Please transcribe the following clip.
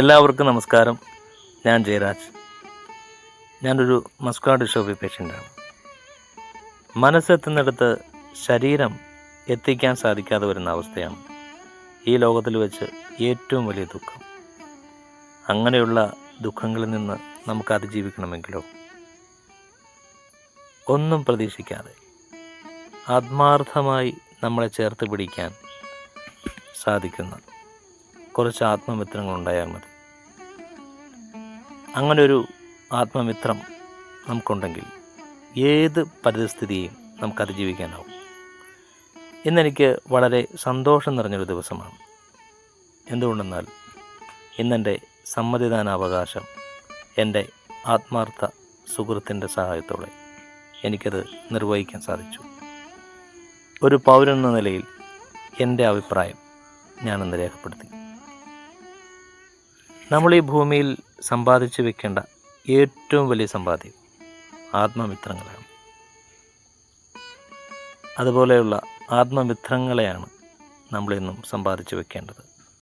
എല്ലാവർക്കും നമസ്കാരം. ഞാൻ ജയരാജ്. ഞാനൊരു മസ്കുലർ ഷോപ്പി പേഷ്യന്റാണ്. മനസ്സെത്തുന്നിടത്ത് ശരീരം എത്തിക്കാൻ സാധിക്കാതെ വരുന്ന അവസ്ഥയാണ് ഈ ലോകത്തിൽ വെച്ച് ഏറ്റവും വലിയ ദുഃഖം. അങ്ങനെയുള്ള ദുഃഖങ്ങളിൽ നിന്ന് നമുക്ക് അതിജീവിക്കണമെങ്കിലോ? ഒന്നും പ്രതീക്ഷിക്കാതെ ആത്മാർത്ഥമായി നമ്മളെ ചേർത്ത് പിടിക്കാൻ സാധിക്കുന്ന കുറച്ച് ആത്മമിത്രങ്ങൾ ഉണ്ടായാൽ മതി. അങ്ങനൊരു ആത്മമിത്രം നമുക്കുണ്ടെങ്കിൽ ഏത് പരിതസ്ഥിതിയും നമുക്ക് അതിജീവിക്കാനാവും. ഇന്നെനിക്ക് വളരെ സന്തോഷം നിറഞ്ഞൊരു ദിവസമാണ്. എന്തുകൊണ്ടെന്നാൽ ഇന്നെന്റെ സമ്മതിദാനാവകാശം എന്റെ ആത്മാർത്ഥ സുഹൃത്തിന്റെ സഹായത്തോടെ എനിക്കത് നിർവഹിക്കാൻ സാധിച്ചു. ഒരു പൗരൻ എന്ന നിലയിൽ എന്റെ അഭിപ്രായം ഞാനൊന്ന് രേഖപ്പെടുത്തി. നമ്മൾ ഈ ഭൂമിയിൽ സമ്പാദിച്ചു വെക്കേണ്ട ഏറ്റവും വലിയ സമ്പാദ്യം ആത്മമിത്രങ്ങളാണ്. അതുപോലെയുള്ള ആത്മമിത്രങ്ങളെയാണ് നമ്മളിന്നും സമ്പാദിച്ചു വെക്കേണ്ടത്.